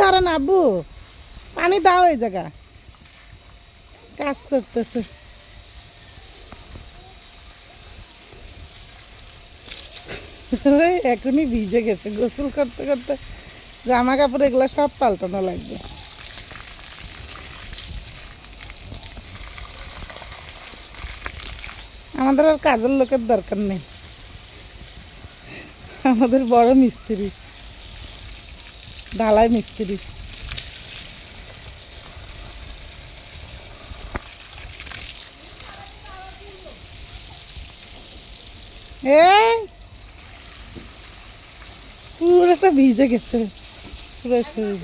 ধরে না, আব্বু। পানি দাও এই জায়গা। কাজ করতেছে। এখনই ভিজে গেছে, গোসল করতে করতে। জামা কাপড় এগুলো সব পাল্টানো লাগবে। আমাদের আর কাজের লোকের দরকার নেই। আমাদের বড় মিস্ত্রি। ঢালাই মিস্ত্রি এই! পুরোটা ভিজে গেছে। পুরো শরীর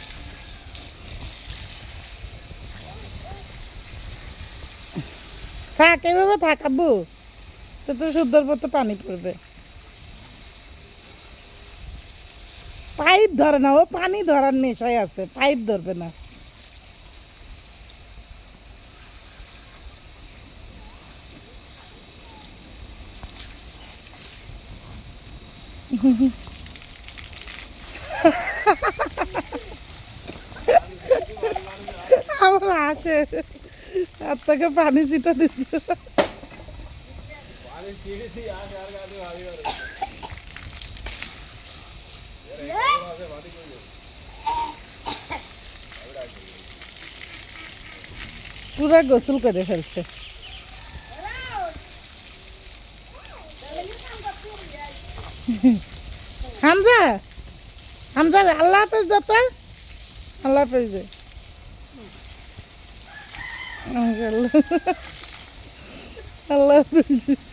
থাক, এভাবে থাক আব্বু। তো তো সুন্দর মতো পানি পড়বে। পাইপ ধরে না, ও পানি ধরার নেশায় আছে, পাইপ ধরবে না। আমার আসে আর তোকে পানি ছিটা দিচ্ছে পুরা গোসল করে ফেলছে। হামজা হামজা, আল্লাহ হাফেজ দাতা আল্লাহ হাফেজ দে মাশাআল্লাহ। আল্লাহ হাফেজ দিছে।